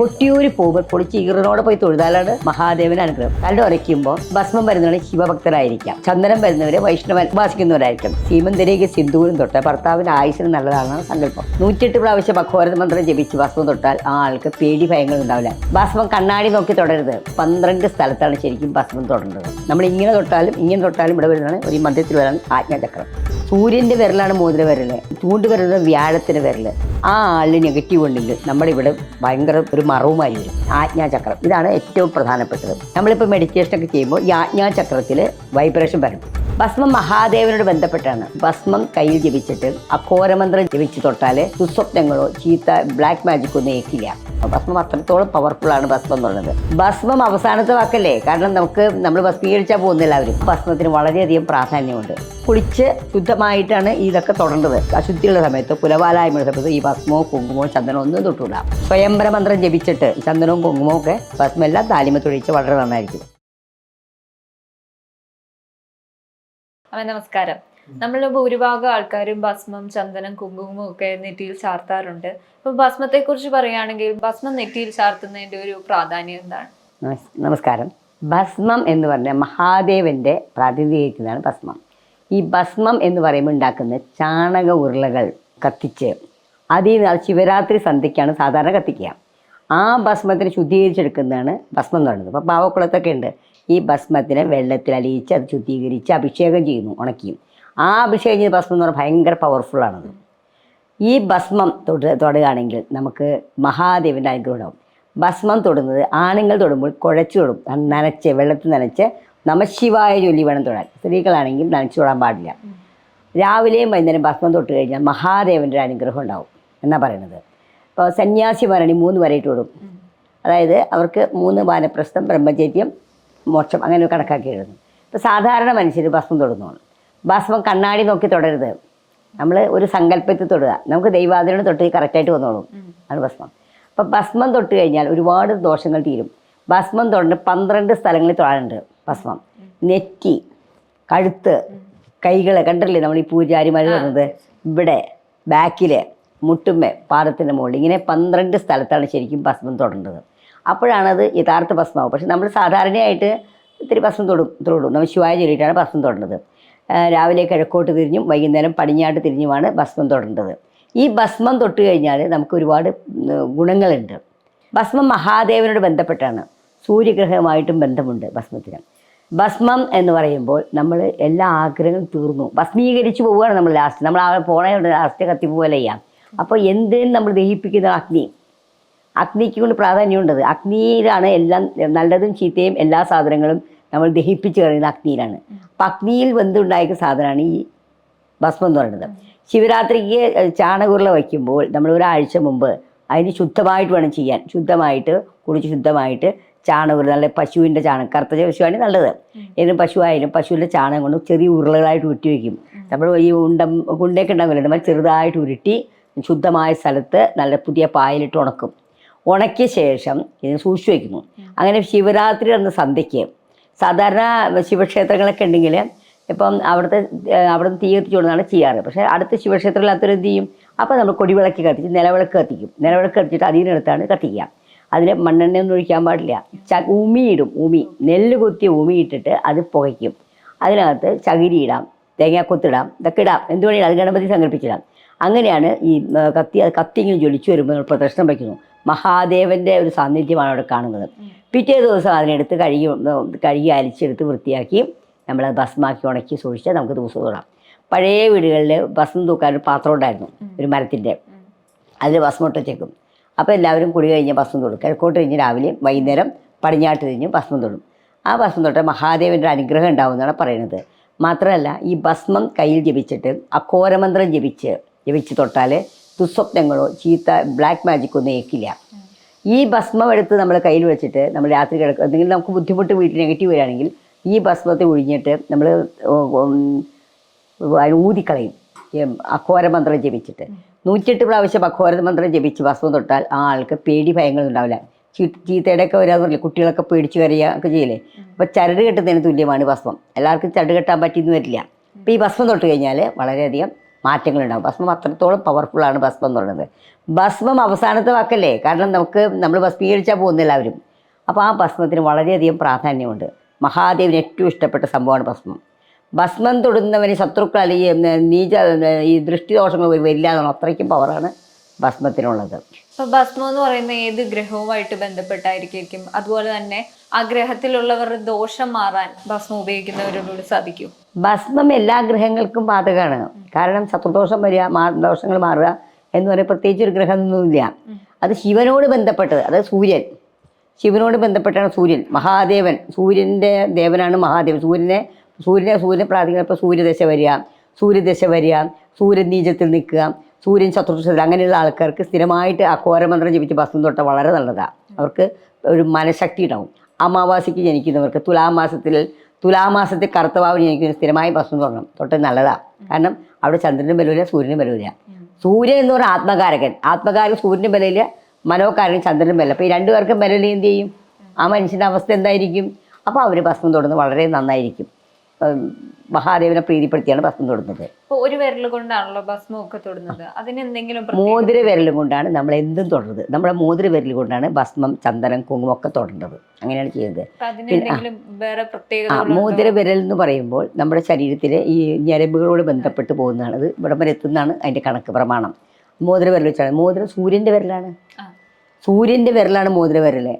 കൊട്ടിയൂര് പോകുമ്പോൾ പൊളിച്ച് ഈറിനോടെ പോയി തൊഴുതാലാണ് മഹാദേവന് അനുഗ്രഹം. കണ്ടു ഉരയ്ക്കുമ്പോൾ ഭസ്മം വരുന്നവരെ ശിവഭക്തരായിരിക്കാം ചന്ദനം വരുന്നവരെ വൈഷ്ണവൻ ഉപാസിക്കുന്നവരായിരിക്കും. സീമന്തരേക്ക് സിന്ധുവിനും തൊട്ട് ഭർത്താവിന് ആയുസിന് നല്ലതാണ് സങ്കല്പം. നൂറ്റെട്ട് പ്രാവശ്യം ഭഗവത് മന്ത്രം ജപിച്ച് ഭസ്മം തൊട്ടാൽ ആ ആൾക്ക് പേടി ഭയങ്ങൾ ഉണ്ടാവില്ല. ഭസ്മം കണ്ണാടി നോക്കി തുടരുത് പന്ത്രണ്ട് സ്ഥലത്താണ് ശരിക്കും ഭസ്മം തൊടേണ്ടത്. നമ്മൾ ഇങ്ങനെ തൊട്ടാലും ഇങ്ങനെ തൊട്ടാലും ഇവിടെ വരുന്നതാണ് ഒരു മധ്യത്തിൽ വരാൻ ആജ്ഞാചക്രം. സൂര്യന്റെ വിരലാണ് മോതിര വിരൽ ചൂണ്ട് വരുന്നത് വ്യാഴത്തിന്റെ വിരൽ. ആ ആളിന് നെഗറ്റീവ് ഉണ്ടെങ്കിൽ നമ്മുടെ ഇവിടെ ഭയങ്കര ഒരു മറവുമായി വരും. ആജ്ഞാചക്രം ഇതാണ് ഏറ്റവും പ്രധാനപ്പെട്ടത്. നമ്മളിപ്പോൾ മെഡിറ്റേഷനൊക്കെ ചെയ്യുമ്പോൾ ഈ ആജ്ഞാചക്രത്തിൽ വൈബ്രേഷൻ വരും. ഭസ്മം മഹാദേവനോട് ബന്ധപ്പെട്ടാണ്. ഭസ്മം കയ്യിൽ ജപിച്ചിട്ട് അഘോരമന്ത്രം ജപിച്ച് തൊട്ടാൽ സുസ്വപ്നങ്ങളോ ചീത്ത ബ്ലാക്ക് മാജിക് ഒന്നും ഏക്കില്ല ഭസ്മം അത്രത്തോളം പവർഫുൾ ആണ് ഭസ്മം എന്ന് പറയുന്നത് ഭസ്മം അവസാനത്തെ വാക്കല്ലേ? കാരണം നമുക്ക് നമ്മൾ ഭസ്മീകരിച്ചാൽ പോകുന്നില്ല അവർ ഭസ്മത്തിന് വളരെയധികം പ്രാധാന്യമുണ്ട്. കുളിച്ച് ശുദ്ധമായിട്ടാണ് ഇതൊക്കെ തൊടേണ്ടത് അശുദ്ധിയുള്ള സമയത്ത് കുലവാലായ്മയുടെ സമയത്ത് ഈ ഭസ്മവും കുങ്കുമവും ചന്ദനവും ഒന്നും തൊട്ടില്ല സ്വയംവര മന്ത്രം ജപിച്ചിട്ട് ചന്ദനവും കുങ്കുമവും ഒക്കെ ഭസ്മം എല്ലാം താലിമ തൊഴിച്ച് വളരെ നന്നായിരിക്കും. അമ്മ നമസ്കാരം. നമ്മൾ ഭൂരിഭാഗം ആൾക്കാരും ഭസ്മം ചന്ദനം കുങ്കുമം ഒക്കെ നെറ്റിയിൽ ചാർത്താറുണ്ട്. അപ്പൊ ഭസ്മത്തെ കുറിച്ച് പറയുകയാണെങ്കിൽ ഭസ്മം നെറ്റിയിൽ ചാർത്തുന്നതിന്റെ ഒരു പ്രാധാന്യം എന്താണ്? നമസ്കാരം. ഭസ്മം എന്ന് പറഞ്ഞാൽ മഹാദേവന്റെ പ്രാതിനിധീകരിക്കുന്നതാണ് ഭസ്മം. ഈ ഭസ്മം എന്ന് പറയുമ്പോൾ ഉണ്ടാക്കുന്ന ചാണക ഉരുളകൾ കത്തിച്ച് അതിൽ ശിവരാത്രി സന്ധ്യയ്ക്കാണ് സാധാരണ കത്തിക്കുക. ആ ഭസ്മത്തിനെ ശുദ്ധീകരിച്ചെടുക്കുന്നതാണ് ഭസ്മം എന്ന് പറയുന്നത്. അപ്പോൾ പാവക്കുളത്തൊക്കെ ഉണ്ട്. ഈ ഭസ്മത്തിനെ വെള്ളത്തിൽ അലിയിച്ച് അത് ശുദ്ധീകരിച്ച് അഭിഷേകം ചെയ്യുന്നു ഉണക്കിയും. ആ അഭിഷേകം ചെയ്ത ഭസ്മം എന്ന് പറഞ്ഞാൽ ഭയങ്കര പവർഫുള്ളാണത് ഈ ഭസ്മം തൊട തൊടുകയാണെങ്കിൽ നമുക്ക് മഹാദേവന്റെ അനുഗ്രഹം ഉണ്ടാവും. ഭസ്മം തൊടുന്നത് ആണുങ്ങൾ തൊടുമ്പോൾ കുഴച്ചു തൊടും. നനച്ച് വെള്ളത്തിൽ നനച്ച് നമശിവായ ജോലി വേണം തൊടാൻ. സ്ത്രീകളാണെങ്കിൽ നനച്ചു തൊടാൻ പാടില്ല. രാവിലെയും വൈകുന്നേരം ഭസ്മം തൊട്ട് കഴിഞ്ഞാൽ മഹാദേവന്റെ അനുഗ്രഹം ഉണ്ടാവും എന്നാണ് പറയുന്നത് ഇപ്പോൾ സന്യാസി ഭരണി മൂന്ന് വരയിട്ട് തൊടും. അതായത് അവർക്ക് മൂന്ന് വാനപ്രസ്ഥം ബ്രഹ്മചര്യം മോക്ഷം അങ്ങനെ കണക്കാക്കി എഴുതുന്നു ഇപ്പോൾ സാധാരണ മനുഷ്യർ ഭസ്മം തൊടുന്നതാണ്. ഭസ്മം കണ്ണാടി നോക്കി തൊടരുത്. നമ്മൾ ഒരു സങ്കല്പത്തിൽ തൊടുക. നമുക്ക് ദൈവാദിനോട് തൊട്ട് കറക്റ്റായിട്ട് വന്നോളും. അതാണ് ഭസ്മം. അപ്പം ഭസ്മം തൊട്ട് കഴിഞ്ഞാൽ ഒരുപാട് ദോഷങ്ങൾ തീരും. ഭസ്മം തൊണ്ട് പന്ത്രണ്ട് സ്ഥലങ്ങളിൽ തൊടാനുണ്ട് ഭസ്മം. നെറ്റി കഴുത്ത് കൈകൾ കണ്ടല്ലേ നമ്മൾ ഈ പൂജാരിമാർ പറഞ്ഞത്? ഇവിടെ ബാക്കിൽ മുട്ടുമ്മ പാദത്തിന്റെ മുകളിൽ ഇങ്ങനെ പന്ത്രണ്ട് സ്ഥലത്താണ് ശരിക്കും ഭസ്മം തൊടേണ്ടത്. അപ്പോഴാണത് യഥാർത്ഥ ഭസ്മാവും. പക്ഷെ നമ്മൾ സാധാരണയായിട്ട് ഇത്തിരി ഭസ്മം തൊടും തൊടും. നമ്മൾ ശിവായ ചൊല്ലിയിട്ടാണ് ഭസ്മം തൊടേണ്ടത് രാവിലെ കിഴക്കോട്ട് തിരിഞ്ഞും വൈകുന്നേരം പടിഞ്ഞാട്ട് തിരിഞ്ഞുമാണ് ഭസ്മം തൊടേണ്ടത് ഈ ഭസ്മം തൊട്ട് കഴിഞ്ഞാൽ നമുക്ക് ഒരുപാട് ഗുണങ്ങളുണ്ട്. ഭസ്മം മഹാദേവനോട് ബന്ധപ്പെട്ടാണ്. സൂര്യഗ്രഹമായിട്ടും ബന്ധമുണ്ട് ഭസ്മത്തിന്. ഭസ്മം എന്ന് പറയുമ്പോൾ നമ്മൾ എല്ലാ ആഗ്രഹങ്ങളും തീർന്നു. ഭസ്മീകരിച്ച് പോവുകയാണ് നമ്മൾ ലാസ്റ്റ് നമ്മൾ ആ പോണേ ലാസ്റ്റ് കത്തിപ്പോലെ ചെയ്യാം അപ്പോൾ എന്തിനും നമ്മൾ ദഹിപ്പിക്കുന്ന അഗ്നി. അഗ്നിക്ക് കൊണ്ട് പ്രാധാന്യമുണ്ടത്. അഗ്നിയിലാണ് എല്ലാം നല്ലതും ചീത്തയും എല്ലാ സാധനങ്ങളും നമ്മൾ ദഹിപ്പിച്ച് കളയുന്നത് അഗ്നിയിലാണ്. അപ്പം അഗ്നിയിൽ ബന്ധമുണ്ടായിരിക്കുന്ന സാധനമാണ് ഈ ഭസ്മം എന്ന് പറയുന്നത്. ശിവരാത്രിക്ക് ചാണകുരുള വയ്ക്കുമ്പോൾ നമ്മൾ ഒരാഴ്ച മുമ്പ് അതിന് ശുദ്ധമായിട്ട് വേണം ചെയ്യാൻ. ശുദ്ധമായിട്ട് കുളിച്ച് ശുദ്ധമായിട്ട് ചാണകുരുള നല്ല പശുവിന്റെ ചാണകം കറുത്ത പശുവാണ് നല്ലത്. ഏതും പശുവായാലും പശുവിന്റെ ചാണകം കൊണ്ട് ചെറിയ ഉരുളകളായിട്ട് ഉരുട്ടി വയ്ക്കും. നമ്മൾ ഈ ഉണ്ടം ഉണ്ടയൊക്കെ ഉണ്ടാവില്ല? നമ്മൾ ചെറുതായിട്ട് ഉരുട്ടി ശുദ്ധമായ സ്ഥലത്ത് നല്ല പുതിയ പായലിട്ട് ഉണക്കും. ഉണക്കിയ ശേഷം ഇതിന് സൂക്ഷിച്ചു വയ്ക്കുന്നു. അങ്ങനെ ശിവരാത്രി എന്ന സന്ധ്യയ്ക്ക് സാധാരണ ശിവക്ഷേത്രങ്ങളൊക്കെ ഉണ്ടെങ്കിൽ ഇപ്പം അവിടുത്തെ അവിടെ തീ കത്തിച്ചു കൊടുക്കുന്നതാണ് ചെയ്യാറ്. പക്ഷേ അടുത്ത ശിവക്ഷേത്രത്തിലത്തൊരു എന്ത് ചെയ്യും അപ്പോൾ നമ്മൾ കൊടിവിളക്ക് കത്തിച്ച് നിലവിളക്ക് കത്തിക്കും. നിലവിളക്ക് കത്തിച്ചിട്ട് അതിനടുത്താണ് കത്തിക്കുക. അതിൽ മണ്ണെണ്ണയൊന്നും ഒഴിക്കാൻ പാടില്ല. ച ഉമിയിടും ഉമി. നെല്ല് ഉമി ഇട്ടിട്ട് അത് പുകയ്ക്കും. അതിനകത്ത് ചകിരി ഇടാം തേങ്ങാക്കൊത്തിടാം ഇതൊക്കെ ഇടാം. എന്ത് വേണമെങ്കിലും അത് ഗണപതി സങ്കല്പിച്ചിടാം അങ്ങനെയാണ് ഈ കത്തി അത് കത്തി ഇങ്ങനെ ജ്വലിച്ചു വരുമ്പോൾ പ്രദർശനം വയ്ക്കുന്നു. മഹാദേവന്റെ ഒരു സാന്നിധ്യമാണ് അവിടെ കാണുന്നത്. പിറ്റേ ദിവസം അതിനെടുത്ത് കഴുകി കഴുകി അരിച്ചെടുത്ത് വൃത്തിയാക്കി നമ്മളത് ഭസ്മാക്കി ഉണക്കി സൂക്ഷിച്ചാൽ നമുക്ക് ദിവസം തൊടാം. പഴയ വീടുകളിൽ ഭസ്മം തൂക്കാൻ ഒരു പാത്രം ഉണ്ടായിരുന്നു ഒരു മരത്തിന്റെ അതിൽ ഭസ്മം ഇട്ട് വെച്ചേക്കും. അപ്പോൾ എല്ലാവരും കുടി കഴിഞ്ഞ് ഭസ്മം തൊടും. കിഴക്കോട്ട് കഴിഞ്ഞ് രാവിലെ വൈകുന്നേരം പടിഞ്ഞാട്ട് കഴിഞ്ഞ് ഭസ്മം തൊടും. ആ ഭസ്മം തൊട്ട് മഹാദേവന്റെ അനുഗ്രഹം ഉണ്ടാവുമെന്നാണ് പറയുന്നത്. മാത്രമല്ല ഈ ഭസ്മം കയ്യിൽ ജപിച്ചിട്ട് അഘോരമന്ത്രം ജപിച്ച് ജപിച്ച് തൊട്ടാൽ ദുസ്വപ്നങ്ങളോ ചീത്ത ബ്ലാക്ക് മാജിക്കൊന്നും ഏക്കില്ല. ഈ ഭസ്മം എടുത്ത് നമ്മൾ കയ്യിൽ വെച്ചിട്ട് നമ്മൾ രാത്രി കിടക്കുക എന്തെങ്കിലും നമുക്ക് ബുദ്ധിമുട്ട് വീട്ടിൽ നെഗറ്റീവ് വരികയാണെങ്കിൽ ഈ ഭസ്മത്തെ ഒഴിഞ്ഞിട്ട് നമ്മൾ ഊതിക്കളയും. അഘോര മന്ത്രം ജപിച്ചിട്ട്. നൂറ്റെട്ട് പ്രാവശ്യം അഘോര മന്ത്രം ജപിച്ച് ഭസ്മം തൊട്ടാൽ ആ ആൾക്ക് പേടി ഭയങ്ങൾ ഉണ്ടാവില്ല ചീത്തയുടെ ചീത്തയുടെയൊക്കെ വരാന്ന് പറഞ്ഞില്ല? കുട്ടികളൊക്കെ പേടിച്ച് വരിക ഒക്കെ ചെയ്യില്ലേ? അപ്പോൾ ചരട് കെട്ടുന്നതിന് തുല്യമാണ് ഭസ്മം. എല്ലാവർക്കും ചരട് കെട്ടാൻ പറ്റിയെന്ന് വരില്ല. അപ്പോൾ ഈ ഭസ്മം തൊട്ട് കഴിഞ്ഞാൽ വളരെയധികം മാറ്റങ്ങളുണ്ടാവും. ഭസ്മം അത്രത്തോളം പവർഫുള്ളാണ് ഭസ്മം എന്ന് പറയുന്നത്. ഭസ്മം അവസാനത്തെ വാക്കല്ലേ? കാരണം നമുക്ക് നമ്മൾ ഭസ്മീകരിച്ചാൽ പോകുന്നില്ല എല്ലാവരും. അപ്പോൾ ആ ഭസ്മത്തിന് വളരെയധികം പ്രാധാന്യമുണ്ട്. മഹാദേവിന് ഏറ്റവും ഇഷ്ടപ്പെട്ട സംഭവമാണ് ഭസ്മം. ഭസ്മം തൊടുന്നവന് ശത്രുക്കൾ അല്ലെങ്കിൽ നീച ഈ ദൃഷ്ടിദോഷങ്ങൾ വരില്ല എന്നുള്ള അത്രയ്ക്കും പവറാണ് ഭസ്മത്തിനുള്ളത്. ഭസ്മം എന്ന് പറയുന്ന ഏത് ഗ്രഹവുമായിട്ട് ബന്ധപ്പെട്ടായിരിക്കും? അതുപോലെ തന്നെ ആ ദോഷം മാറാൻ ഭസ്മം ഉപയോഗിക്കുന്നവരോട് സാധിക്കും. ഭസ്മം എല്ലാ ഗ്രഹങ്ങൾക്കും ബാധകമാണ്. കാരണം ശത്രുദോഷം വരിക ദോഷങ്ങൾ മാറുക എന്ന് പറയുന്നത് പ്രത്യേകിച്ച് ഒരു ഗ്രഹമൊന്നുമില്ല. അത് ശിവനോട് ബന്ധപ്പെട്ടത് അത് സൂര്യൻ. ശിവനോട് ബന്ധപ്പെട്ടാണ് സൂര്യൻ. മഹാദേവൻ സൂര്യന്റെ ദേവനാണ് മഹാദേവൻ. സൂര്യനെ സൂര്യനെ സൂര്യനെ പ്രാർത്ഥിക്കുന്ന ഇപ്പോൾ സൂര്യദശ വരിക സൂര്യദശ വരിക സൂര്യൻ നീചത്തിൽ നിൽക്കുക സൂര്യൻ ശത്രുദശത്തിൽ അങ്ങനെയുള്ള ആൾക്കാർക്ക് സ്ഥിരമായിട്ട് ആ കോരമന്ത്രം ജപിച്ച് ഭസ്മം തൊട്ട വളരെ നല്ലതാണ്. അവർക്ക് ഒരു മനഃശക്തി ഉണ്ടാവും. അമാവാസിക്ക് ജനിക്കുന്നവർക്ക് തുലാമാസത്തിൽ തുലാമാസത്തിൽ കറുത്തവാവിന് ജനിക്കുന്ന സ്ഥിരമായി ഭസ്മം തുടങ്ങണം തൊട്ട് നല്ലതാണ് കാരണം അവിടെ ചന്ദ്രനും ബലമില്ല സൂര്യനും ബലമില്ല സൂര്യൻ എന്ന് പറഞ്ഞാൽ ആത്മകാരകൻ. ആത്മകാരകൻ സൂര്യനും ബലയില്ല മനോകാരകൻ ചന്ദ്രനും ബലം അപ്പോൾ ഈ രണ്ടു പേർക്കും എന്ത് ചെയ്യും? ആ മനുഷ്യന്റെ അവസ്ഥ എന്തായിരിക്കും? അപ്പോൾ അവർ ഭസ്മം തൊടുന്നത് വളരെ നന്നായിരിക്കും. മഹാദേവനെ പ്രീതിപ്പെടുത്തിയാണ് ഭസ്മം തൊടുന്നത്. ഒരു വിരൽ കൊണ്ടാണല്ലോ ഭസ്മം ഒക്കെ തൊടുന്നത്. അതിന് എന്തെങ്കിലും മോതിര വിരൽ കൊണ്ടാണ് നമ്മൾ എന്തും തൊടുന്നത്. നമ്മുടെ മോതിര വിരൽ കൊണ്ടാണ് ഭസ്മം ചന്ദനം കുങ്കുമം ഒക്കെ തൊടേണ്ടത് അങ്ങനെയാണ് ചെയ്യുന്നത് മോതിര വിരൽ എന്ന് പറയുമ്പോൾ നമ്മുടെ ശരീരത്തിലെ ഈ ഞരമ്പുകളോട് ബന്ധപ്പെട്ട് പോകുന്നതാണ്. അത് ഇവിടെ വരെ എത്തുന്നതാണ് അതിന്റെ കണക്ക് പ്രമാണം. മോതിര വിരൽ വെച്ചാണ്. മോതിര സൂര്യന്റെ വിരലാണ്. ആ. സൂര്യന്റെ വിരലാണ് മോതിര വിരൽ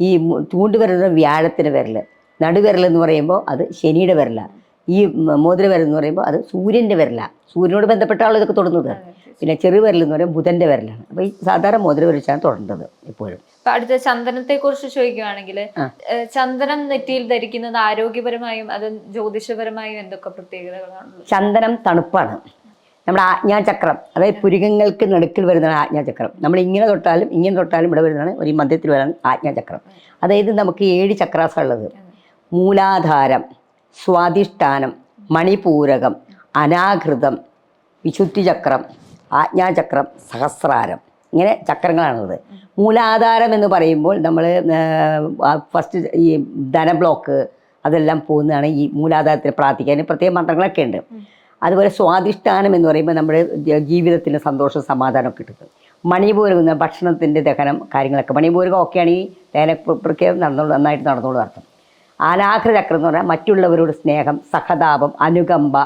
ഈ മു- വ്യാഴത്തിന് വ്യാഴത്തിന്റെ വിരൽ നടുവിരൽ എന്ന് പറയുമ്പോൾ അത് ശനിയുടെ വിരലാണ് ഈ മോതിര വിരൽ എന്ന് പറയുമ്പോൾ അത് സൂര്യന്റെ വിരലാണ് സൂര്യനോട് ബന്ധപ്പെട്ടാണ് ഇതൊക്കെ തൊടുന്നത്. പിന്നെ ചെറു വിരൽ എന്ന് പറയുമ്പോൾ ബുധന്റെ വിരലാണ്. അപ്പോൾ ഈ സാധാരണ മോതിര വിരച്ചാണ് തൊടേണ്ടത് എപ്പോഴും. അടുത്ത ചന്ദനത്തെ കുറിച്ച് ചോദിക്കുകയാണെങ്കിൽ ചന്ദനം നെറ്റിയിൽ ധരിക്കുന്നത് ആരോഗ്യപരമായും അത് ജ്യോതിഷപരമായും എന്തൊക്കെ പ്രത്യേകതകളാണ് ചന്ദനം തണുപ്പാണ്. നമ്മുടെ ആജ്ഞാചക്രം അതായത് പുരുകങ്ങൾക്ക് നടുക്കിൽ വരുന്നതാണ് ആജ്ഞാചക്രം. നമ്മൾ ഇങ്ങനെ തൊട്ടാലും ഇങ്ങനെ തൊട്ടാലും ഇവിടെ വരുന്നതാണ് ഒരു മധ്യത്തിൽ വരാൻ ആജ്ഞാചക്രം. അതായത് നമുക്ക് ഏഴ് ചക്രാസാണ് ഉള്ളത് മൂലാധാരം സ്വാധിഷ്ഠാനം മണിപൂരകം അനാകൃതം വിശുദ്ധിചക്രം ആജ്ഞാചക്രം സഹസ്രാരം. ഇങ്ങനെ ചക്രങ്ങളാണുള്ളത്. മൂലാധാരം എന്ന് പറയുമ്പോൾ നമ്മൾ ഫസ്റ്റ് ഈ ധനബ്ലോക്ക് അതെല്ലാം പോകുന്നതാണ് ഈ മൂലാധാരത്തിൽ പ്രാർത്ഥിക്കാൻ. പ്രത്യേക മന്ത്രങ്ങളൊക്കെ ഉണ്ട്. അതുപോലെ സ്വാധിഷ്ഠാനം എന്ന് പറയുമ്പോൾ നമ്മുടെ ജീവിതത്തിന് സന്തോഷം സമാധാനമൊക്കെ കിട്ടുന്നത്. മണിപൂരകം എന്ന ഭക്ഷണത്തിന്റെ ദഹനം കാര്യങ്ങളൊക്കെ. മണിപൂരകം ഒക്കെയാണ് ഈ തേനപ്രക്രിയ നടന്നോളൂ നന്നായിട്ട് നടന്നോളൂ അർത്ഥം അനാഘ്ര ചക്രം എന്ന് പറഞ്ഞാൽ മറ്റുള്ളവരോട് സ്നേഹം സഹതാപം അനുകമ്പ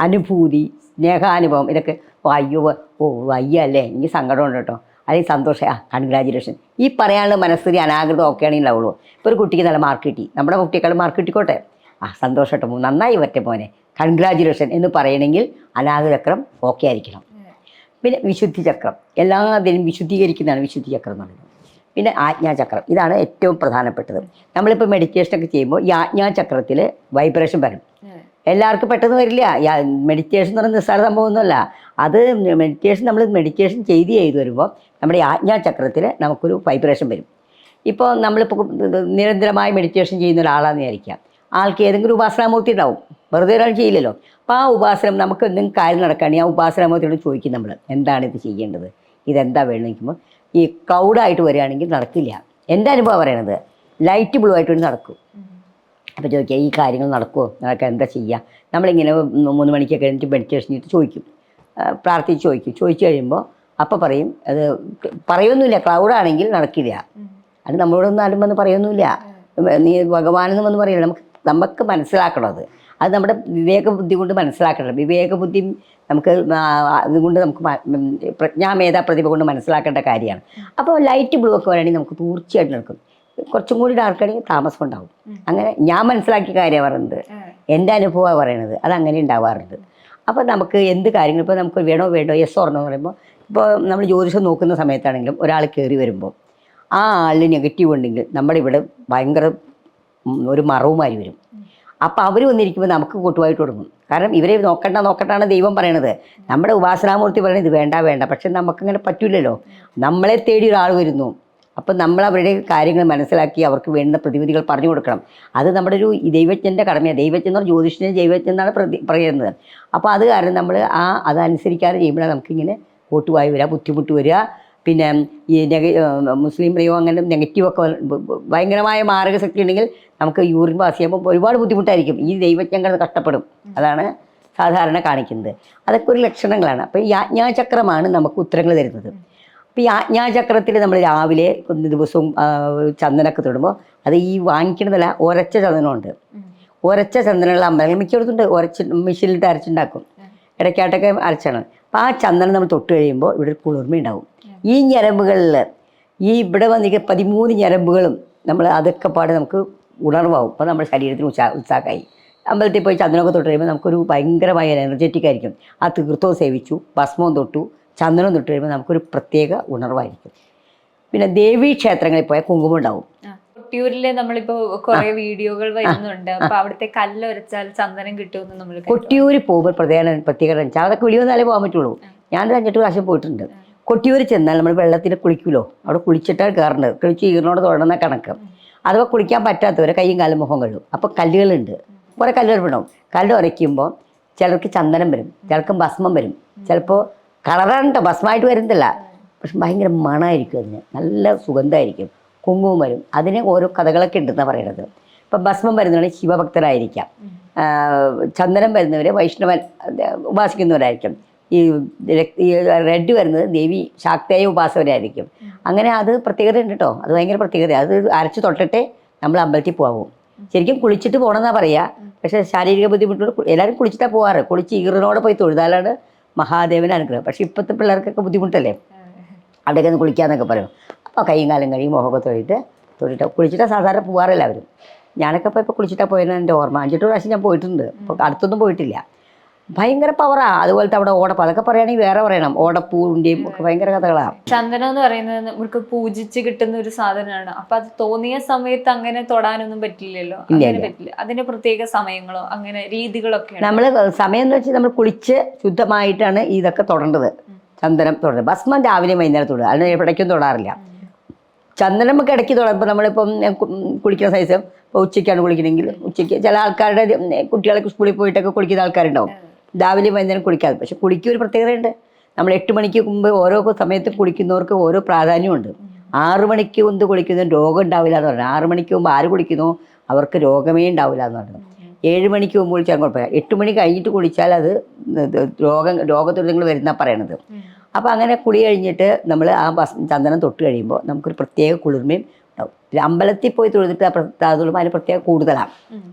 അനുഭൂതി സ്നേഹാനുഭവം ഇതൊക്കെ. അയ്യോ ഓ വയ്യ അല്ലേ? എനിക്ക് സങ്കടമുണ്ട് കേട്ടോ. അല്ലെങ്കിൽ സന്തോഷം. ആ കൺഗ്രാജുലേഷൻ ഈ പറയാനുള്ള മനസ്സിൽ അനാകൃതം ഒക്കെ ആണെങ്കിൽ ഉണ്ടാവുള്ളൂ ഇപ്പോൾ ഒരു കുട്ടിക്ക് നല്ല മാർക്ക് കിട്ടി. നമ്മുടെ കുട്ടിയേക്കാൾ മാർക്ക് കിട്ടിക്കോട്ടെ. ആ സന്തോഷം കേട്ടോ. നന്നായി പറ്റും മോനെ. കൺഗ്രാജുലേഷൻ എന്ന് പറയണമെങ്കിൽ അനാഗചക്രം ഓക്കെ ആയിരിക്കണം. പിന്നെ വിശുദ്ധി ചക്രം. എല്ലാ എല്ലാത്തിനും വിശുദ്ധീകരിക്കുന്നതാണ് വിശുദ്ധി ചക്രം എന്ന് പറയുന്നത്. പിന്നെ ആജ്ഞാചക്രം. ഇതാണ് ഏറ്റവും പ്രധാനപ്പെട്ടത്. നമ്മളിപ്പോൾ മെഡിറ്റേഷനൊക്കെ ചെയ്യുമ്പോൾ ഈ ആജ്ഞാചക്രത്തിൽ വൈബ്രേഷൻ വരും. എല്ലാവർക്കും പെട്ടെന്ന് വരില്ല. മെഡിറ്റേഷൻ എന്ന് പറയുന്ന നിസ്സാര സംഭവമൊന്നുമല്ല. അത് മെഡിറ്റേഷൻ നമ്മൾ മെഡിറ്റേഷൻ ചെയ്ത് ചെയ്ത് വരുമ്പോൾ നമ്മുടെ ഈ ആജ്ഞാചക്രത്തിൽ നമുക്കൊരു വൈബ്രേഷൻ വരും. ഇപ്പോൾ നമ്മളിപ്പോൾ നിരന്തരമായി മെഡിറ്റേഷൻ ചെയ്യുന്ന ഒരാളാണെന്ന് വിചാരിക്കാം. ആൾക്ക് ഏതെങ്കിലും ഉപാസനാമൂർത്തി ഉണ്ടാവും. വെറുതെ ഒരാൾ ചെയ്യില്ലല്ലോ. അപ്പോൾ ആ ഉപാസനം നമുക്ക് എന്തെങ്കിലും കാര്യം നടക്കുകയാണെങ്കിൽ ആ ഉപാസനാമൂർത്തിയോട് ചോദിക്കും നമ്മൾ എന്താണ് ഇത് ചെയ്യേണ്ടത്? ഇതെന്താ വേണമെന്ന് നിൽക്കുമ്പോൾ ഈ ക്ലൗഡായിട്ട് വരികയാണെങ്കിൽ നടക്കില്ല. എന്റെ അനുഭവം പറയണത് ലൈറ്റ് ബ്ലൂ ആയിട്ട് നടക്കും. അപ്പോൾ ചോദിക്കുക ഈ കാര്യങ്ങൾ നടക്കുമോ നടക്കാൻ എന്താ ചെയ്യുക നമ്മളിങ്ങനെ മൂന്ന് മണിക്കൊക്കെ കഴിഞ്ഞിട്ട് മെഡിറ്റേഷൻ ചെയ്തിട്ട് ചോദിക്കും. പ്രാർത്ഥിച്ച് ചോദിക്കും. ചോദിച്ചു കഴിയുമ്പോൾ അപ്പോൾ പറയും അത് പറയൊന്നുമില്ല ക്ലൗഡാണെങ്കിൽ നടക്കില്ല. അത് നമ്മളോടൊന്നും ആരും വന്ന് പറയൊന്നുമില്ല. നീ ഭഗവാനെന്ന് വന്ന് പറയില്ല? നമുക്ക് നമുക്ക് മനസ്സിലാക്കണം അത്. അത് നമ്മുടെ വിവേക ബുദ്ധി കൊണ്ട് മനസ്സിലാക്കണം വിവേക ബുദ്ധി നമുക്ക് അതുകൊണ്ട് നമുക്ക് പ്രജ്ഞാമേധ പ്രതിഭ കൊണ്ട് മനസ്സിലാക്കേണ്ട കാര്യമാണ്. അപ്പോൾ ലൈറ്റ് ബ്ലൂ ഒക്കെ വരണമെങ്കിൽ നമുക്ക് തീർച്ചയായിട്ടും നടക്കും. കുറച്ചും കൂടി ഡാർക്കാണെങ്കിൽ താമസം ഉണ്ടാവും. അങ്ങനെ ഞാൻ മനസ്സിലാക്കിയ കാര്യമാണ് പറയുന്നത്. എന്റെ അനുഭവമാണ് പറയണത്. അത് അങ്ങനെ ഉണ്ടാവാറുണ്ട്. അപ്പോൾ നമുക്ക് എന്ത് കാര്യങ്ങൾ ഇപ്പോൾ നമുക്ക് വേണോ വേണ്ടോ യെസ് ഓർണോ എന്ന് പറയുമ്പോൾ ഇപ്പോൾ നമ്മൾ ജ്യോതിഷം നോക്കുന്ന സമയത്താണെങ്കിലും ഒരാൾ കയറി വരുമ്പോൾ ആ ആളിന് നെഗറ്റീവ് ഉണ്ടെങ്കിൽ നമ്മളിവിടെ ഭയങ്കര ഒരു മറവുമാരി വരും. അപ്പോൾ അവർ വന്നിരിക്കുമ്പോൾ നമുക്ക് കൂട്ടുമായിട്ട് തുടങ്ങും കാരണം ഇവരെ നോക്കണ്ട നോക്കട്ടാണ് ദൈവം പറയണത്. നമ്മുടെ ഉപാസനാമൂർത്തി പറയുന്നത് ഇത് വേണ്ട വേണ്ട. പക്ഷെ നമുക്കങ്ങനെ പറ്റില്ലല്ലോ നമ്മളെ തേടി ഒരാൾ വരുന്നു. അപ്പം നമ്മൾ അവരുടെ കാര്യങ്ങൾ മനസ്സിലാക്കി അവർക്ക് വേണ്ടുന്ന പ്രതിവിധികൾ പറഞ്ഞു കൊടുക്കണം. അത് നമ്മുടെ ഒരു ദൈവജ്ഞന്റെ കടമയാണ്. ദൈവജ്ഞൻ എന്ന് പറഞ്ഞാൽ ജ്യോതിഷനെ ദൈവജ്ഞൻ എന്നാണ് പ്രതി പറയുന്നത്. അപ്പോൾ അത് കാരണം നമ്മൾ ആ അതനുസരിക്കാതെ ചെയ്യുമ്പോഴാണ് നമുക്കിങ്ങനെ കൂട്ടുവായി വരിക ബുദ്ധിമുട്ട് വരിക. പിന്നെ ഈ നെഗ മുസ്ലിം പ്രയോഗം അങ്ങനെ നെഗറ്റീവൊക്കെ ഭയങ്കരമായ മാരകശക്തി ഉണ്ടെങ്കിൽ നമുക്ക് യൂറിൻ പാസ് ചെയ്യുമ്പോൾ ഒരുപാട് ബുദ്ധിമുട്ടായിരിക്കും. ഈ ദൈവജ്ഞങ്ങൾ കഷ്ടപ്പെടും. അതാണ് സാധാരണ കാണിക്കുന്നത്. അതൊക്കെ ഒരു ലക്ഷണങ്ങളാണ്. അപ്പോൾ ഈ ആജ്ഞാചക്രമാണ് നമുക്ക് ഉത്തരങ്ങൾ തരുന്നത്. അപ്പോൾ ഈ ആജ്ഞാചക്രത്തിൽ നമ്മൾ രാവിലെ ഒന്ന് ദിവസവും ചന്ദനമൊക്കെ തൊടുമ്പോൾ അത് ഈ വാങ്ങിക്കണതല്ല ഒരച്ച ചന്ദനമുണ്ട്. ഒരച്ച ചന്ദനമുള്ള അമ്പലങ്ങൾ മിക്കയിടത്തുണ്ട്. ഉരച്ച് മെഷീനിലിട്ട് അരച്ചുണ്ടാക്കും. ഇടയ്ക്കായിട്ടൊക്കെ അരച്ചാണ്. അപ്പോൾ ആ ചന്ദനം നമ്മൾ തൊട്ട് കഴിയുമ്പോൾ ഇവിടെ ഒരു കുളിർമ ഉണ്ടാവും ഈ ഞരമ്പുകളിൽ ഈ ഇവിടെ വന്നിരിക്കുന്ന പതിമൂന്ന് ഞരമ്പുകളും നമ്മൾ അതൊക്കെ പാടെ നമുക്ക് ഉണർവാകും അപ്പോൾ നമ്മുടെ ശരീരത്തിന് ഉത്സാ ഉത്സാഹമായി. അമ്പലത്തിൽ പോയി ചന്ദനമൊക്കെ തൊട്ട് കഴിയുമ്പോൾ നമുക്കൊരു ഭയങ്കരമായ എനർജറ്റിക് ആയിരിക്കും. ആ തീർത്ഥവും സേവിച്ചു ഭസ്മവും തൊട്ടു ചന്ദനം തൊട്ട് കഴിയുമ്പോൾ നമുക്കൊരു പ്രത്യേക ഉണർവായിരിക്കും. പിന്നെ ദേവീ ക്ഷേത്രങ്ങളിൽ പോയാൽ കുങ്കുമം ഉണ്ടാവും. കൊട്ടിയൂരിലെ നമ്മളിപ്പോ കുറെ വീഡിയോകൾ വരുന്നുണ്ട്. അപ്പൊ അവിടുത്തെ കല്ലൊരച്ചാൽ ചന്ദനം കിട്ടുമെന്ന് നമ്മൾ കൊട്ടിയൂർ പോകുമ്പോൾ പ്രത്യേക പ്രത്യേകത വെച്ചാൽ അതൊക്കെ വെളിയൊന്നാലേ പോകാൻ പറ്റുള്ളൂ. ഞാൻ അഞ്ചെട്ട് പ്രാവശ്യം പോയിട്ടുണ്ട്. കൊട്ടിയൂർ ചെന്നാൽ നമ്മൾ വെള്ളത്തിൽ കുളിക്കുമല്ലോ അവിടെ കുളിച്ചിട്ടാണ് കയറേണ്ടത്. കുളിച്ച് ഈറിനോട് തൊടണ കണക്ക്. അഥവാ കുളിക്കാൻ പറ്റാത്തവരെ കൈയും കാലും മുഖം കഴുകും. അപ്പോൾ കല്ലുകളുണ്ട്. കുറേ കല്ലുകൾ ഉണ്ടാവും. കല്ല് ഉരയ്ക്കുമ്പോൾ ചിലർക്ക് ചന്ദനം വരും. ചിലർക്ക് ഭസ്മം വരും. ചിലപ്പോൾ കളറാണ് കേട്ടോ ഭസ്മമായിട്ട് വരുന്നില്ല. പക്ഷെ ഭയങ്കര മണമായിരിക്കും അതിന്. നല്ല സുഗന്ധമായിരിക്കും കുങ്കുമം വരും. അതിന് ഓരോ കഥകളൊക്കെ ഉണ്ടെന്നാണ് പറയുന്നത് ഇപ്പം ഭസ്മം വരുന്നവരെ ശിവഭക്തരായിരിക്കാം. ചന്ദനം വരുന്നവർ വൈഷ്ണവൻ ഉപാസിക്കുന്നവരായിരിക്കും. ഈ റെഡ് വരുന്നത് ദേവി ശാക്തേയ ഉപാസവരായിരിക്കും അങ്ങനെ അത് പ്രത്യേകത ഉണ്ട് കേട്ടോ അത് ഭയങ്കര പ്രത്യേകത അത് അരച്ച് തൊട്ടിട്ടേ നമ്മൾ അമ്പലത്തിൽ പോകും ശരിക്കും കുളിച്ചിട്ട് പോകണമെന്നാണ് പറയുക പക്ഷേ ശാരീരിക ബുദ്ധിമുട്ടുകൾ എല്ലാവരും കുളിച്ചിട്ടാണ് പോവാറ്. കുളിച്ച് ഈറിനോടെ പോയി തൊഴുതാലാണ് മഹാദേവൻ അനുഗ്രഹം. പക്ഷേ ഇപ്പോഴത്തെ പിള്ളേർക്കൊക്കെ ബുദ്ധിമുട്ടല്ലേ? അവിടെയൊക്കെ ഒന്ന് കുളിക്കാന്നൊക്കെ പറയും. അപ്പോൾ കൈയും കാലം കഴിയും മുഖമൊക്കെ തൊഴിട്ട് തൊഴിട്ട്. കുളിച്ചിട്ടാണ് സാധാരണ പോവാറില്ല അവരും ഞാനൊക്കെ ഇപ്പോൾ ഇപ്പോൾ കുളിച്ചിട്ടാണ് പോയതെന്ന് എന്റെ ഓർമ്മ. അഞ്ചെട്ട് പ്രാവശ്യം ഞാൻ പോയിട്ടുണ്ട്. അപ്പോൾ അടുത്തൊന്നും പോയിട്ടില്ല. ഭയങ്കര പവറാ അതുപോലത്തെ അവിടെ ഓടപ്പ. അതൊക്കെ പറയുകയാണെങ്കിൽ വേറെ പറയണം. ഓടപ്പൂവിന്റെയും ഒക്കെ ഭയങ്കര കഥകളാണ് ചന്ദനം എന്ന് പറയുന്നത് നമുക്ക് പൂജിച്ച് കിട്ടുന്ന ഒരു സാധനമാണ്. അപ്പൊ അത് തോന്നിയ സമയത്ത് അങ്ങനെ തൊടാനൊന്നും പറ്റില്ലല്ലോ. അങ്ങനെ പറ്റില്ല. അതിന് പ്രത്യേക സമയങ്ങളോ അങ്ങനെ രീതികളൊക്കെ നമ്മൾ സമയം എന്ന് വെച്ചാൽ നമ്മൾ കുളിച്ച് ശുദ്ധമായിട്ടാണ് ഇതൊക്കെ തൊടേണ്ടത്. ചന്ദനം തൊടേണ്ടത്. ഭസ്മം രാവിലെ വൈകുന്നേരം തൊടുക. അതിന് ഇടയ്ക്കും തൊടാറില്ല. ചന്ദനം നമുക്ക് ഇടയ്ക്ക് തൊടാം. തൊടുമ്പോൾ നമ്മളിപ്പം കുളിക്കുന്ന സൈസ് ഇപ്പോൾ ഉച്ചയ്ക്കാണ് കുളിക്കണമെങ്കിൽ ഉച്ചയ്ക്ക് ചില ആൾക്കാരുടെ കുട്ടികളൊക്കെ സ്കൂളിൽ പോയിട്ടൊക്കെ കുളിക്കുന്ന ആൾക്കാരുണ്ടാവും. രാവിലെ വൈകുന്നേരം കുളിക്കാതെ. പക്ഷെ കുളിക്ക് ഒരു പ്രത്യേകതയുണ്ട്. നമ്മൾ എട്ട് മണിക്ക് മുമ്പ് ഓരോ സമയത്ത് കുളിക്കുന്നവർക്ക് ഓരോ പ്രാധാന്യമുണ്ട്. ആറു മണിക്ക് മുമ്പ് കുളിക്കുന്ന രോഗം ഉണ്ടാവില്ല എന്ന് പറഞ്ഞു ആറു മണിക്ക് മുമ്പ് ആര് കുളിക്കുന്നു? അവർക്ക് രോഗമേ ഉണ്ടാവില്ല എന്ന് പറഞ്ഞു ഏഴ് മണിക്ക് മുമ്പ് കുളിച്ചാൽ കുഴപ്പമില്ല. എട്ട് മണി കഴിഞ്ഞിട്ട് കുളിച്ചാൽ അത് രോഗം രോഗദുരിതങ്ങൾ വരുന്ന പറയണത്. അപ്പോൾ അങ്ങനെ കുളി കഴിഞ്ഞിട്ട് നമ്മൾ ആ ചന്ദനം തൊട്ട് കഴിയുമ്പോൾ നമുക്കൊരു പ്രത്യേക കുളിർമയും ഉണ്ടാവും. അമ്പലത്തിൽ പോയി തൊഴുതിട്ട് ആ പ്രസാദങ്ങളും അതിന് പ്രത്യേക കൂടുതലാണ്.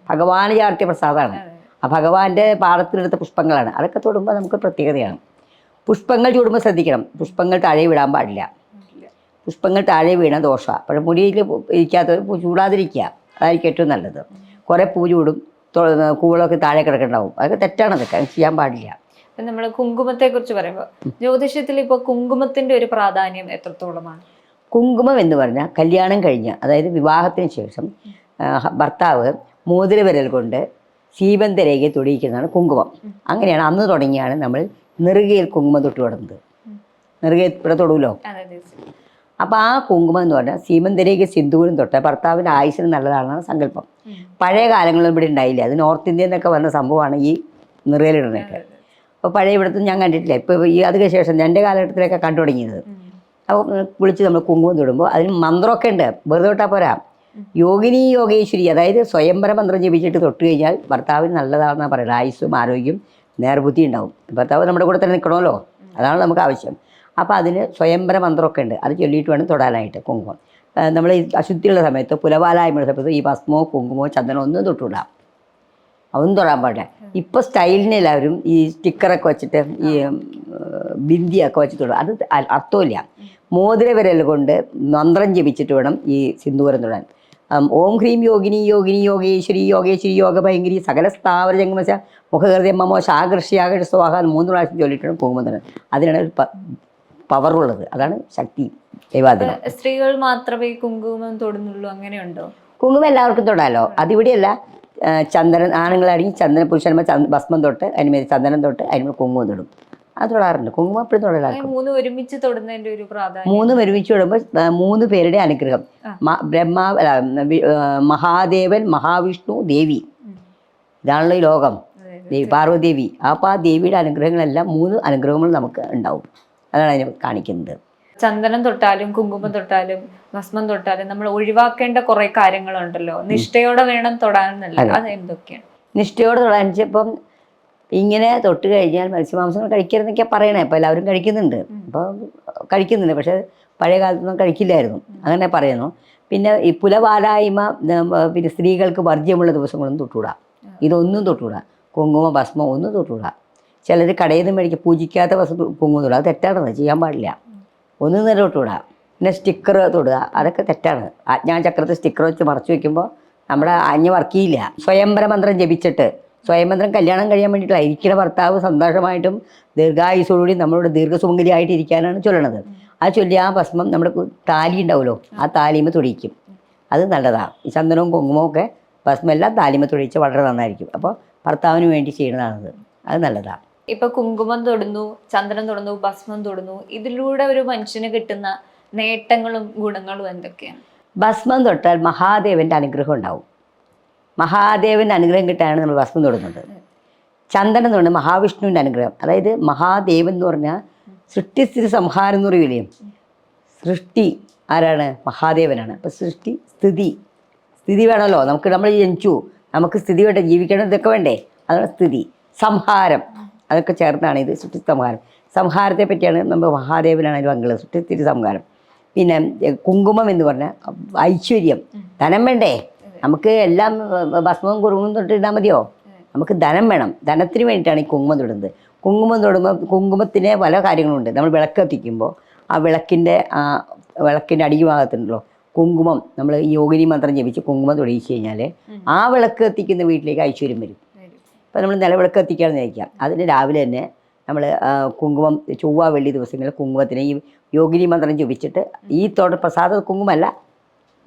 ഭഗവാന് ചാർത്തിയ പ്രസാദമാണ്. ആ ഭഗവാന്റെ പാടത്തിനെടുത്ത പുഷ്പങ്ങളാണ്. അതൊക്കെ തൊടുമ്പോൾ നമുക്ക് പ്രത്യേകതയാണ്. പുഷ്പങ്ങൾ ചൂടുമ്പോൾ ശ്രദ്ധിക്കണം. പുഷ്പങ്ങൾ താഴെ വിടാൻ പാടില്ല. പുഷ്പങ്ങൾ താഴെ വീണ ദോഷമാണ് അപ്പോൾ മുടിയിൽ ഇരിക്കാത്തവർ ചൂടാതിരിക്കുക. അതായിരിക്കും ഏറ്റവും നല്ലത്. കുറേ പൂ ചൂടും കൂളൊക്കെ താഴെ കിടക്കുന്നുണ്ടാവും അതൊക്കെ തെറ്റാണ്. അതൊക്കെ അത് ചെയ്യാൻ പാടില്ല. ഇപ്പം നമ്മൾ കുങ്കുമത്തെ കുറിച്ച് പറയുമ്പോൾ ജ്യോതിഷത്തിൽ ഇപ്പോൾ കുങ്കുമത്തിന്റെ ഒരു പ്രാധാന്യം എത്രത്തോളമാണ്? കുങ്കുമം എന്ന് പറഞ്ഞാൽ കല്യാണം കഴിഞ്ഞ് അതായത് വിവാഹത്തിന് ശേഷം ഭർത്താവ് ഭർത്താവ് മോതിരവിരൽ കൊണ്ട് സീബന്ത രേഖയെ തൊടിയിക്കുന്നതാണ് കുങ്കുമം. അങ്ങനെയാണ് അന്ന് തുടങ്ങിയാണ് നമ്മൾ നെറുകയിൽ കുങ്കുമം തൊട്ട് തുടങ്ങുന്നത് നെറുകയിൽ ഇവിടെ തൊടുമല്ലോ അതെ അപ്പോൾ ആ കുങ്കുമം എന്ന് പറഞ്ഞാൽ സീമന്തരേഖ സിന്ധുവിനും തൊട്ട് ഭർത്താവിന്റെ ആയുസിന് നല്ലതാണെന്നാണ് സങ്കല്പം. പഴയ കാലങ്ങളിൽ ഇവിടെ ഉണ്ടായില്ല. അത് നോർത്ത് ഇന്ത്യ എന്നൊക്കെ വന്ന സംഭവമാണ് ഈ നിറയിലിടുന്നതൊക്കെ അപ്പോൾ പഴയ ഇവിടുത്തെ ഞാൻ കണ്ടിട്ടില്ല. ഇപ്പോൾ ഈ അതിന് ശേഷം എന്റെ കാലഘട്ടത്തിലൊക്കെ കണ്ടു തുടങ്ങിയത് അപ്പോൾ വിളിച്ച് നമ്മൾ കുങ്കുമം തൊടുമ്പോൾ അതിന് മന്ത്രമൊക്കെ ഉണ്ട്. വെറുതെ തൊട്ടാൽ പോരാ. യോഗിനി യോഗേശ്വരി അതായത് സ്വയംവര മന്ത്രം ജപിച്ചിട്ട് തൊട്ട് കഴിഞ്ഞാൽ ഭർത്താവിന് നല്ലതാണെന്നാണ് പറയുന്നത്. ആയുസ്സും ആരോഗ്യം നേർബുദ്ധി ഉണ്ടാവും. ഭർത്താവ് നമ്മുടെ കൂടെ തന്നെ നിൽക്കണമല്ലോ അതാണ് നമുക്ക് ആവശ്യം. അപ്പോൾ അതിന് സ്വയംവര മന്ത്രമൊക്കെ ഉണ്ട്. അത് ചൊല്ലിയിട്ട് വേണം തൊടാനായിട്ട് കുങ്കുമം. നമ്മൾ ഈ അശുദ്ധിയുള്ള സമയത്ത് പുലവാലായ്മയുടെ സമയത്ത് ഈ ഭസ്മോ കുങ്കുമോ ചന്ദനോ ഒന്നും തൊട്ടുവിടാം അതൊന്നും തൊടാൻ പാടില്ല. ഇപ്പോൾ സ്റ്റൈലിന് എല്ലാവരും ഈ സ്റ്റിക്കറൊക്കെ വെച്ചിട്ട് ഈ ബിന്ദിയൊക്കെ വെച്ച് തൊടും. അത് അർത്ഥമില്ല. മോതിര വിരൽ കൊണ്ട് മന്ത്രം ജപിച്ചിട്ട് വേണം ഈ സിന്ദൂരം തൊടാൻ. ഓം ഹ്രീം യോഗിനി യോഗിനി യോഗേശ്വരി യോഗേശ്വരി യോഗ ഭയങ്കരി സകല സ്ഥാവര ജംഗമശ മുഖഹൃദയം മമോ ശാകർഷ്യാകർ സ്വാഹ എന്ന് മൂന്ന് പ്രാവശ്യം ചൊല്ലിയിട്ടാണ് പോകുമ്പോൾ അതിനാണ് പവറുള്ളത് അതാണ് ശക്തി ദൈവാദിനം സ്ത്രീകൾ മാത്രമേ കുങ്കുമം തൊടുന്നുള്ളൂ അങ്ങനെയുണ്ടോ? കുങ്കുമം എല്ലാവർക്കും തൊടാലോ. അതിവിടെയല്ല ചന്ദനം ആണുങ്ങളാണെങ്കിൽ ചന്ദന പുരുഷന്മാർ ഭസ്മം തൊട്ട് അതിനുമേൽ ചന്ദനം തൊട്ട് അതിന്മേൽ കുങ്കുമം തൊടും. അത് തൊടാറുണ്ട്. കുങ്കുമം എപ്പോഴും തൊടലാക്കും. മൂന്ന് ഒരുമിച്ച് തൊടുന്നതിന്റെ ഒരു പ്രാധാന്യം. മൂന്ന് ഒരുമിച്ച് തൊടുമ്പോൾ മൂന്ന് പേരുടെ അനുഗ്രഹം. ബ്രഹ്മാവ് ബ്രഹ്മാ മഹാദേവൻ മഹാവിഷ്ണു ദേവി. ഇതാണല്ലോ ഈ ലോകം. ദേവി പാർവതീദേവി. അപ്പോൾ ആ ദേവിയുടെ അനുഗ്രഹങ്ങളെല്ലാം മൂന്ന് അനുഗ്രഹങ്ങൾ നമുക്ക് ഉണ്ടാവും. അതാണ് അതിനെ കാണിക്കുന്നത്. ചന്ദനം തൊട്ടാലും കുങ്കുമം തൊട്ടാലും ഭസ്മം തൊട്ടാലും നമ്മൾ ഒഴിവാക്കേണ്ട കുറെ കാര്യങ്ങളുണ്ടല്ലോ. നിഷ്ഠയോടെ വേണം തൊടാനെന്നല്ല അത്. എന്തൊക്കെയാണ്? നിഷ്ഠയോടെ തൊടാൻ ഇപ്പം ഇങ്ങനെ തൊട്ട് കഴിഞ്ഞാൽ മത്സ്യമാംസങ്ങൾ കഴിക്കരുതെന്നൊക്കെ പറയണേ. ഇപ്പോൾ എല്ലാവരും കഴിക്കുന്നുണ്ട്. അപ്പോൾ കഴിക്കുന്നുണ്ട് പക്ഷേ പഴയ കാലത്തൊന്നും കഴിക്കില്ലായിരുന്നു. അങ്ങനെ പറയുന്നു. പിന്നെ ഈ പുലവാലായ്മ പിന്നെ സ്ത്രീകൾക്ക് വർജ്യമുള്ള ദിവസങ്ങളൊന്നും തൊട്ടുകൂടാ ഇതൊന്നും തൊട്ടുകൂടാ കുങ്കുമ ഭസ്മം ഒന്നും തൊട്ടുകൂടാ ചിലർ കടയിൽ നിന്ന് മേടിക്കുക പൂജിക്കാത്ത ഭസ്മം കുങ്കുമം തൊടുക അത് തെറ്റാണെന്ന് ചെയ്യാൻ പാടില്ല. ഒന്നും നേരെ തൊട്ടുകൂടാ പിന്നെ സ്റ്റിക്കർ തൊടുക. അതൊക്കെ തെറ്റാണ്. ആജ്ഞാചക്രത്തിൽ സ്റ്റിക്കർ വെച്ച് മറച്ചു വെക്കുമ്പോൾ നമ്മുടെ ആജ്ഞ വർക്ക് ചെയ്യില്ല സ്വയംവര മന്ത്രം ജപിച്ചിട്ട് സ്വയംവരം കല്യാണം കഴിയാൻ വേണ്ടിയിട്ടില്ല ഇരിക്കുന്ന ഭർത്താവ് സന്തോഷമായിട്ടും ദീർഘായുസോടുകൂടി നമ്മളോട് ദീർഘസുമംഗലിയായിട്ട് ഇരിക്കാനാണ് ചൊല്ലണത്. ആ ചൊല്ലി ആ ഭസ്മം നമ്മുടെ താലി ഉണ്ടാവുമല്ലോ ആ താലിമ തുടിക്കും അത് നല്ലതാണ് ഈ ചന്ദനവും കുങ്കുമവും ഒക്കെ ഭസ്മം എല്ലാം താലിമ തുടിച്ച് വളരെ നന്നായിരിക്കും. അപ്പോൾ ഭർത്താവിന് വേണ്ടി ചെയ്യണതാണത് അത് നല്ലതാണ് ഇപ്പൊ കുങ്കുമം തൊടുന്നു ചന്ദനം തൊടുന്നു ഭസ്മം തൊടുന്നു ഇതിലൂടെ ഒരു മനുഷ്യന് കിട്ടുന്ന നേട്ടങ്ങളും ഗുണങ്ങളും എന്തൊക്കെയാണ്? ഭസ്മം തൊട്ടാൽ മഹാദേവന്റെ അനുഗ്രഹം ഉണ്ടാവും. മഹാദേവന്റെ അനുഗ്രഹം കിട്ടാനാണ് നമ്മൾ ഭസ്മം തൊടുന്നത്. ചന്ദനം പറഞ്ഞാൽ മഹാവിഷ്ണുവിന്റെ അനുഗ്രഹം. അതായത് മഹാദേവൻ എന്ന് പറഞ്ഞാൽ സൃഷ്ടിസ്ഥിതി സംഹാരം എന്ന് പറയൂലേ? സൃഷ്ടി ആരാണ്? മഹാദേവനാണ്. അപ്പം സൃഷ്ടി സ്ഥിതി. സ്ഥിതി വേണമല്ലോ. നമുക്ക് നമ്മൾ ജനിച്ചു. നമുക്ക് സ്ഥിതി വേണ്ട ജീവിക്കണം. ഇതൊക്കെ വേണ്ടേ? അതാണ് സ്ഥിതി. സംഹാരം. അതൊക്കെ ചേർന്നാണ് ഇത് സൃഷ്ടി സംഹാരം. സംഹാരത്തെ പറ്റിയാണ് നമ്മൾ മഹാദേവനാണ് പങ്കുള്ളത് സൃഷ്ടിസ്ഥിതി സംഹാരം. പിന്നെ കുങ്കുമം എന്ന് പറഞ്ഞാൽ ഐശ്വര്യം. ധനം വേണ്ടേ? നമുക്ക് എല്ലാം ഭസ്മവും കുറുങ്ങും തൊട്ടിട്ടാൽ മതിയോ? നമുക്ക് ധനം വേണം. ധനത്തിന് വേണ്ടിയിട്ടാണ് ഈ കുങ്കുമം തൊടുന്നത്. കുങ്കുമം തൊടുമ്പോൾ കുങ്കുമത്തിന് പല കാര്യങ്ങളുണ്ട്. നമ്മൾ വിളക്ക് കത്തിക്കുമ്പോൾ ആ വിളക്കിന്റെ ആ വിളക്കിന്റെ അടിഭാഗത്തുണ്ടല്ലോ കുങ്കുമം. നമ്മൾ യോഗിനി മന്ത്രം ജപിച്ച് കുങ്കുമം തൊടിയിച്ച് കഴിഞ്ഞാൽ ആ വിളക്ക് കത്തിക്കുന്ന വീട്ടിലേക്ക് ഐശ്വര്യം വരും. ഇപ്പം നമ്മൾ നിലവിളക്ക് കത്തിക്കുകയാണെന്ന് വിചാരിക്കാം അതിന് രാവിലെ തന്നെ നമ്മൾ കുങ്കുമം ചൊവ്വ വെള്ളി ദിവസങ്ങളിൽ കുങ്കുമത്തിന് ഈ യോഗിനി മന്ത്രം ജപിച്ചിട്ട് ഈ തോട്ട പ്രസാദ കുങ്കുമല്ല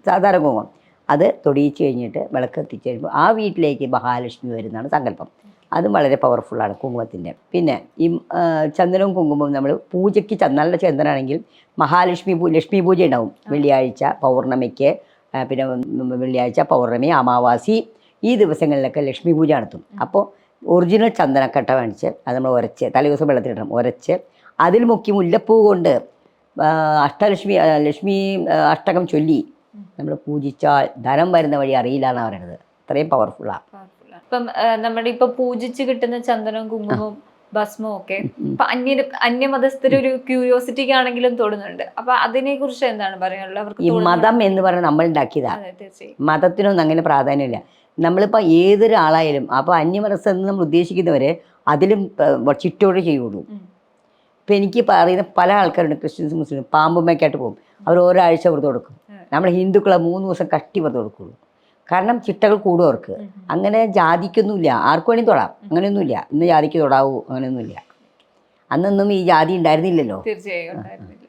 സാധാരണ കുങ്കുമം. അത് തൊടിയിച്ച് കഴിഞ്ഞിട്ട് വിളക്ക് കത്തിച്ച് കഴിയുമ്പോൾ ആ വീട്ടിലേക്ക് മഹാലക്ഷ്മി വരുന്നതാണ് സങ്കല്പം. അതും വളരെ പവർഫുള്ളാണ് കുങ്കുമത്തിന്റെ പിന്നെ ഈ ചന്ദനവും കുങ്കുമവും നമ്മൾ പൂജയ്ക്ക് നല്ല ചന്ദനാണെങ്കിൽ മഹാലക്ഷ്മി പൂ ലക്ഷ്മി പൂജ ഉണ്ടാവും. വെള്ളിയാഴ്ച പൗർണമിക്ക് പിന്നെ വെള്ളിയാഴ്ച പൗർണമി അമാവാസി ഈ ദിവസങ്ങളിലൊക്കെ ലക്ഷ്മി പൂജ നടത്തും. അപ്പോൾ ഒറിജിനൽ ചന്ദനക്കട്ട വാങ്ങിച്ച് അത് നമ്മൾ ഉരച്ച് തലേദിവസം വെള്ളത്തിലിടണം ഉരച്ച് അതിൽ മുക്കി മുല്ലപ്പൂ കൊണ്ട് അഷ്ടലക്ഷ്മി ലക്ഷ്മി അഷ്ടകം ചൊല്ലി നമ്മൾ പൂജിച്ചാൽ ധനം വരുന്ന വഴി അറിയില്ല എന്നാണ് പറയുന്നത് അത്രയും പവർഫുള്ളാണ് ഇപ്പം നമ്മുടെ ഇപ്പൊ പൂജിച്ച് കിട്ടുന്ന ചന്ദനവും കുങ്കുമവും ഭസ്മവും ഒക്കെ ഇപ്പൊ അന്യ അന്യമതസ്ഥര് ഒരു ക്യൂരിയോസിറ്റിക്ക് ആണെങ്കിലും തോന്നുന്നുണ്ട്. അപ്പൊ അതിനെ കുറിച്ച് എന്താണ് പറയാനുള്ളത്? ഈ മതം എന്ന് പറഞ്ഞാൽ നമ്മൾ ഉണ്ടാക്കിയതാണ് തീർച്ചയായും. മതത്തിനൊന്നും അങ്ങനെ പ്രാധാന്യമില്ല. നമ്മളിപ്പോൾ ഏതൊരാളായാലും അപ്പോൾ അന്യമനസ്സെന്ന് നമ്മൾ ഉദ്ദേശിക്കുന്നവരെ അതിലും ചിറ്റോടെ ചിട്ടോടെ ചെയ്യുള്ളൂ. ഇപ്പൊ എനിക്ക് പറയുന്ന പല ആൾക്കാരുണ്ട് ക്രിസ്ത്യൻസ് മുസ്ലിം പാമ്പുമ്മയ്ക്കായിട്ട് പോകും. അവർ ഒരാഴ്ച വ്രതം കൊടുക്കും. നമ്മൾ ഹിന്ദുക്കളെ മൂന്ന് ദിവസം കട്ടി വ്രതം കൊടുക്കുള്ളൂ. കാരണം ചിട്ടകൾ കൂടും അവർക്ക്. അങ്ങനെ ജാതിക്കൊന്നുമില്ല. ആർക്കും വേണമെങ്കിൽ തൊടാം. അങ്ങനെയൊന്നുമില്ല. ഇന്ന് ജാതിക്ക് തൊടാവൂ അങ്ങനെയൊന്നുമില്ല. അന്നൊന്നും ഈ ജാതി ഉണ്ടായിരുന്നില്ലല്ലോ. തീർച്ചയായും.